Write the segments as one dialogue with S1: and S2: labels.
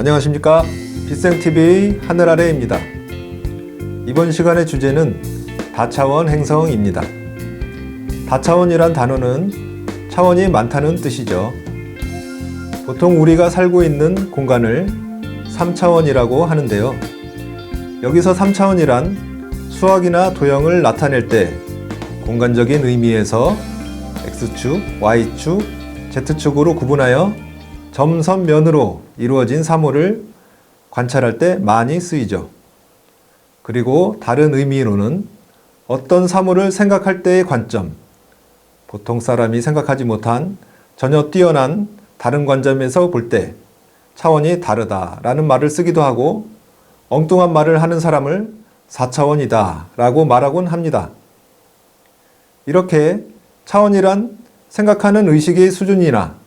S1: 안녕하십니까 비생TV 하늘 아래입니다. 이번 시간의 주제는 다차원 행성입니다. 다차원이란 단어는 차원이 많다는 뜻이죠. 보통 우리가 살고 있는 공간을 3차원이라고 하는데요. 여기서 3차원이란 수학이나 도형을 나타낼 때 공간적인 의미에서 X축, Y축, Z축으로 구분하여 점선면으로 이루어진 사물을 관찰할 때 많이 쓰이죠. 그리고 다른 의미로는 어떤 사물을 생각할 때의 관점, 보통 사람이 생각하지 못한 전혀 뛰어난 다른 관점에서 볼 때 차원이 다르다라는 말을 쓰기도 하고 엉뚱한 말을 하는 사람을 4차원이다 라고 말하곤 합니다. 이렇게 차원이란 생각하는 의식의 수준이나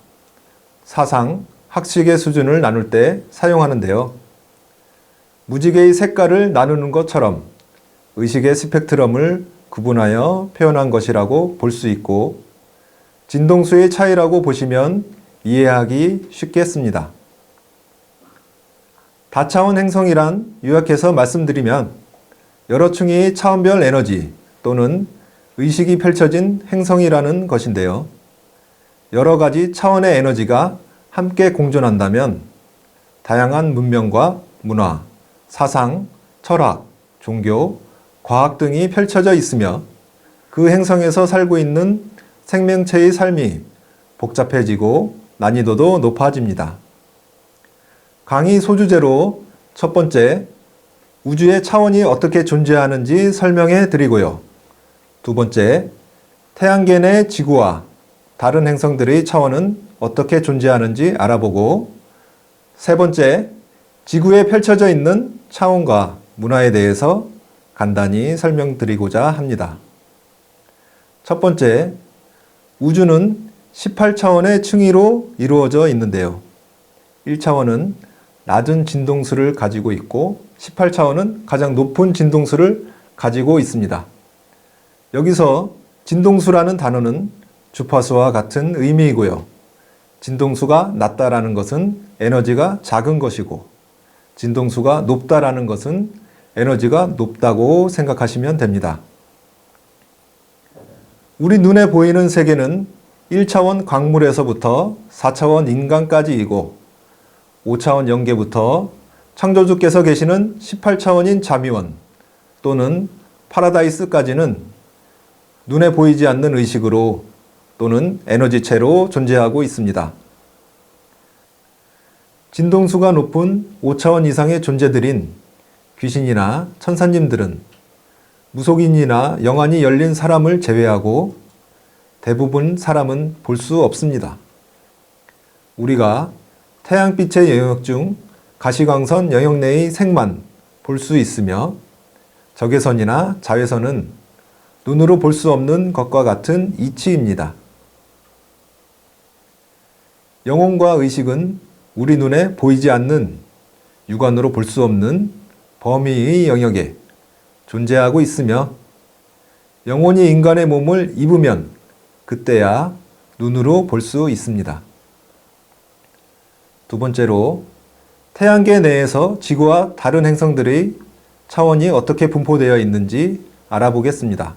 S1: 사상, 학식의 수준을 나눌 때 사용하는데요. 무지개의 색깔을 나누는 것처럼 의식의 스펙트럼을 구분하여 표현한 것이라고 볼 수 있고 진동수의 차이라고 보시면 이해하기 쉽겠습니다. 다차원 행성이란 요약해서 말씀드리면 여러 층의 차원별 에너지 또는 의식이 펼쳐진 행성이라는 것인데요. 여러 가지 차원의 에너지가 함께 공존한다면 다양한 문명과 문화, 사상, 철학, 종교, 과학 등이 펼쳐져 있으며 그 행성에서 살고 있는 생명체의 삶이 복잡해지고 난이도도 높아집니다. 강의 소주제로 첫 번째, 우주의 차원이 어떻게 존재하는지 설명해 드리고요. 두 번째, 태양계 내 지구와 다른 행성들의 차원은 어떻게 존재하는지 알아보고, 세 번째, 지구에 펼쳐져 있는 차원과 문화에 대해서 간단히 설명드리고자 합니다. 첫 번째, 우주는 18차원의 층위로 이루어져 있는데요. 1차원은 낮은 진동수를 가지고 있고 18차원은 가장 높은 진동수를 가지고 있습니다. 여기서 진동수라는 단어는 주파수와 같은 의미이고요. 진동수가 낮다라는 것은 에너지가 작은 것이고 진동수가 높다라는 것은 에너지가 높다고 생각하시면 됩니다. 우리 눈에 보이는 세계는 1차원 광물에서부터 4차원 인간까지이고 5차원 영계부터 창조주께서 계시는 18차원인 자미원 또는 파라다이스까지는 눈에 보이지 않는 의식으로 또는 에너지체로 존재하고 있습니다. 진동수가 높은 5차원 이상의 존재들인 귀신이나 천사님들은 무속인이나 영안이 열린 사람을 제외하고 대부분 사람은 볼 수 없습니다. 우리가 태양빛의 영역 중 가시광선 영역 내의 색만 볼 수 있으며 적외선이나 자외선은 눈으로 볼 수 없는 것과 같은 이치입니다. 영혼과 의식은 우리 눈에 보이지 않는 육안으로 볼 수 없는 범위의 영역에 존재하고 있으며 영혼이 인간의 몸을 입으면 그때야 눈으로 볼 수 있습니다. 두 번째로 태양계 내에서 지구와 다른 행성들의 차원이 어떻게 분포되어 있는지 알아보겠습니다.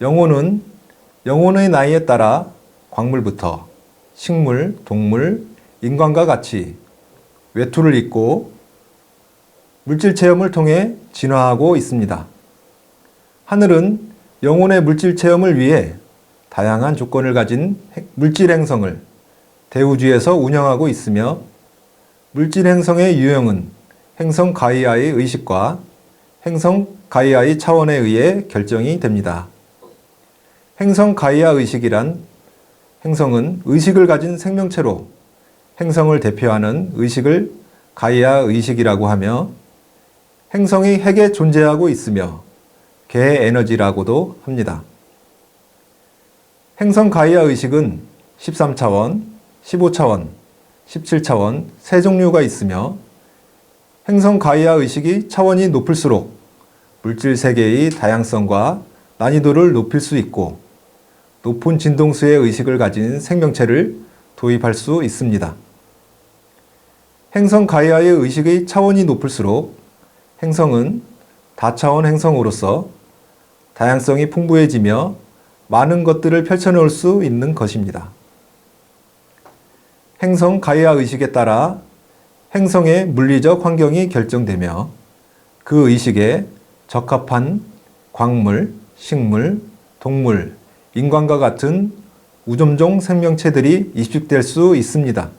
S1: 영혼은 영혼의 나이에 따라 광물부터 식물, 동물, 인간과 같이 외투를 입고 물질 체험을 통해 진화하고 있습니다. 하늘은 영혼의 물질 체험을 위해 다양한 조건을 가진 물질 행성을 대우주에서 운영하고 있으며 물질 행성의 유형은 행성 가이아의 의식과 행성 가이아의 차원에 의해 결정이 됩니다. 행성 가이아 의식이란 행성은 의식을 가진 생명체로 행성을 대표하는 의식을 가이아 의식이라고 하며 행성이 핵에 존재하고 있으며 개 에너지라고도 합니다. 행성 가이아 의식은 13차원, 15차원, 17차원 세 종류가 있으며 행성 가이아 의식이 차원이 높을수록 물질 세계의 다양성과 난이도를 높일 수 있고 높은 진동수의 의식을 가진 생명체를 도입할 수 있습니다. 행성 가이아의 의식의 차원이 높을수록 행성은 다차원 행성으로서 다양성이 풍부해지며 많은 것들을 펼쳐놓을 수 있는 것입니다. 행성 가이아 의식에 따라 행성의 물리적 환경이 결정되며 그 의식에 적합한 광물, 식물, 동물, 인간과 같은 우점종 생명체들이 입식될 수 있습니다.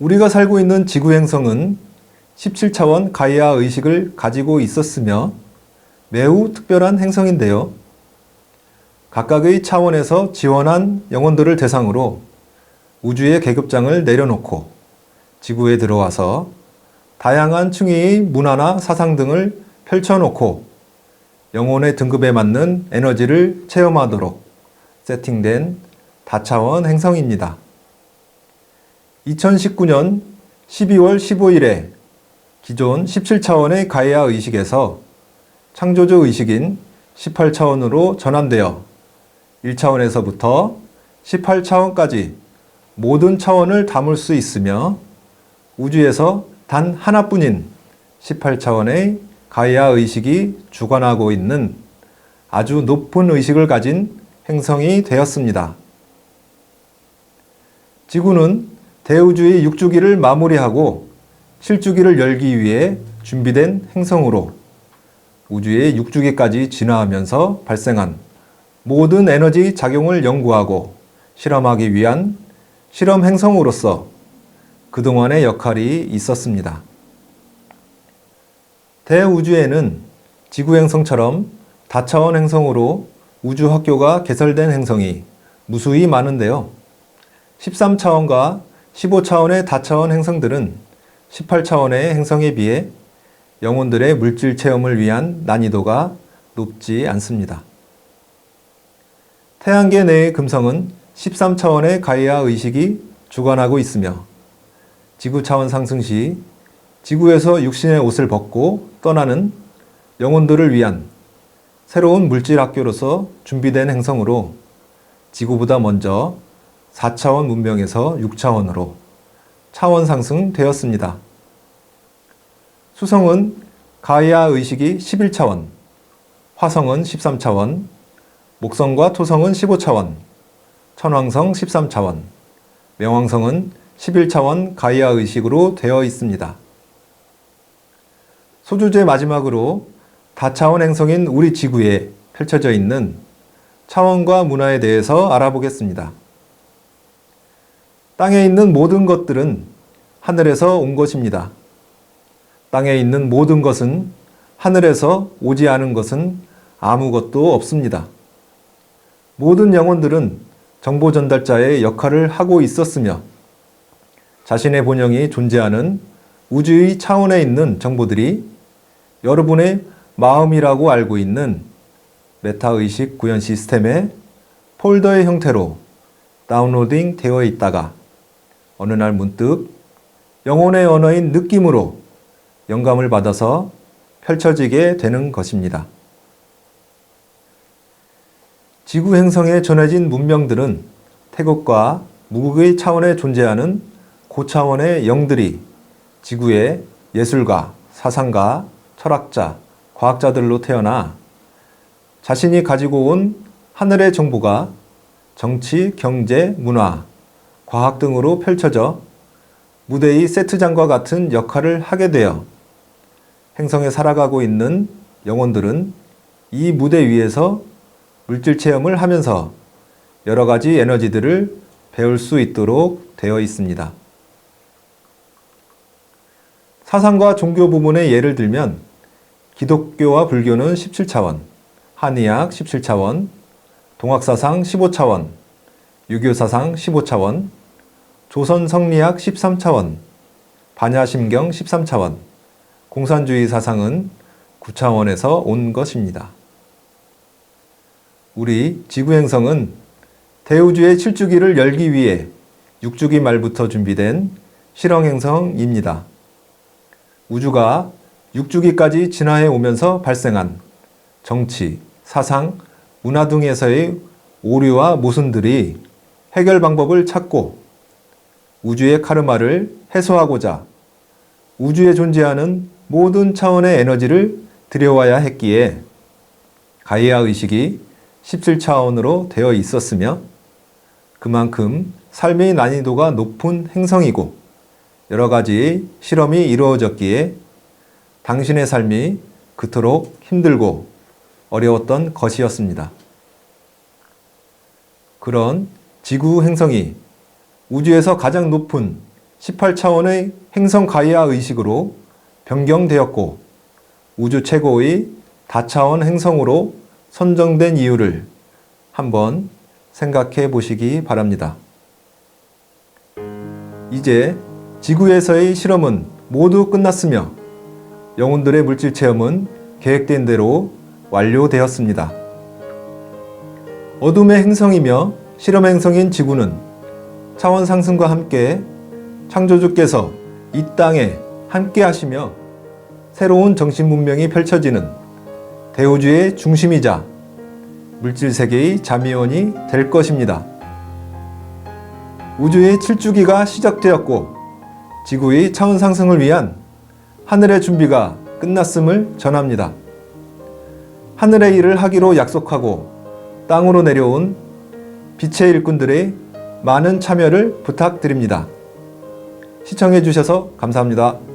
S1: 우리가 살고 있는 지구 행성은 17차원 가이아 의식을 가지고 있었으며 매우 특별한 행성인데요. 각각의 차원에서 지원한 영혼들을 대상으로 우주의 계급장을 내려놓고 지구에 들어와서 다양한 층위의 문화나 사상 등을 펼쳐놓고 영혼의 등급에 맞는 에너지를 체험하도록 세팅된 다차원 행성입니다. 2019년 12월 15일에 기존 17차원의 가이아 의식에서 창조주 의식인 18차원으로 전환되어 1차원에서부터 18차원까지 모든 차원을 담을 수 있으며 우주에서 단 하나뿐인 18차원의 가이아 의식이 주관하고 있는 아주 높은 의식을 가진 행성이 되었습니다. 지구는 대우주의 6주기를 마무리하고 7주기를 열기 위해 준비된 행성으로 우주의 6주기까지 진화하면서 발생한 모든 에너지 작용을 연구하고 실험하기 위한 실험 행성으로서 그동안의 역할이 있었습니다. 대우주에는 지구 행성처럼 다차원 행성으로 우주 학교가 개설된 행성이 무수히 많은데요. 13차원과 15차원의 다차원 행성들은 18차원의 행성에 비해 영혼들의 물질 체험을 위한 난이도가 높지 않습니다. 태양계 내의 금성은 13차원의 가이아 의식이 주관하고 있으며 지구 차원 상승 시 지구에서 육신의 옷을 벗고 떠나는 영혼들을 위한 새로운 물질 학교로서 준비된 행성으로 지구보다 먼저 4차원 문명에서 6차원으로 차원 상승되었습니다. 수성은 가이아 의식이 11차원, 화성은 13차원, 목성과 토성은 15차원, 천왕성 13차원, 명왕성은 11차원 가이아 의식으로 되어 있습니다. 소주제 마지막으로 다차원 행성인 우리 지구에 펼쳐져 있는 차원과 문화에 대해서 알아보겠습니다. 땅에 있는 모든 것들은 하늘에서 온 것입니다. 땅에 있는 모든 것은 하늘에서 오지 않은 것은 아무것도 없습니다. 모든 영혼들은 정보 전달자의 역할을 하고 있었으며 자신의 본영이 존재하는 우주의 차원에 있는 정보들이 여러분의 마음이라고 알고 있는 메타의식 구현 시스템에 폴더의 형태로 다운로딩 되어 있다가 어느 날 문득 영혼의 언어인 느낌으로 영감을 받아서 펼쳐지게 되는 것입니다. 지구 행성에 전해진 문명들은 태국과 무국의 차원에 존재하는 고차원의 영들이 지구의 예술가, 사상가, 철학자, 과학자들로 태어나 자신이 가지고 온 하늘의 정보가 정치, 경제, 문화, 과학 등으로 펼쳐져 무대의 세트장과 같은 역할을 하게 되어 행성에 살아가고 있는 영혼들은 이 무대 위에서 물질 체험을 하면서 여러 가지 에너지들을 배울 수 있도록 되어 있습니다. 사상과 종교 부분의 예를 들면 기독교와 불교는 17차원, 한의학 17차원, 동학사상 15차원, 유교사상 15차원, 조선 성리학 13차원, 반야심경 13차원, 공산주의 사상은 9차원에서 온 것입니다. 우리 지구행성은 대우주의 7주기를 열기 위해 6주기 말부터 준비된 실험행성입니다. 우주가 6주기까지 진화해 오면서 발생한 정치, 사상, 문화 등에서의 오류와 모순들이 해결 방법을 찾고 우주의 카르마를 해소하고자 우주에 존재하는 모든 차원의 에너지를 들여와야 했기에 가이아 의식이 17차원으로 되어 있었으며 그만큼 삶의 난이도가 높은 행성이고 여러 가지 실험이 이루어졌기에 당신의 삶이 그토록 힘들고 어려웠던 것이었습니다. 그런 지구 행성이 우주에서 가장 높은 18차원의 행성 가이아 의식으로 변경되었고 우주 최고의 다차원 행성으로 선정된 이유를 한번 생각해 보시기 바랍니다. 이제 지구에서의 실험은 모두 끝났으며 영혼들의 물질 체험은 계획된 대로 완료되었습니다. 어둠의 행성이며 실험 행성인 지구는 차원 상승과 함께 창조주께서 이 땅에 함께 하시며 새로운 정신 문명이 펼쳐지는 대우주의 중심이자 물질 세계의 자미원이 될 것입니다. 우주의 7주기가 시작되었고 지구의 차원 상승을 위한 하늘의 준비가 끝났음을 전합니다. 하늘의 일을 하기로 약속하고 땅으로 내려온 빛의 일꾼들의 많은 참여를 부탁드립니다. 시청해 주셔서 감사합니다.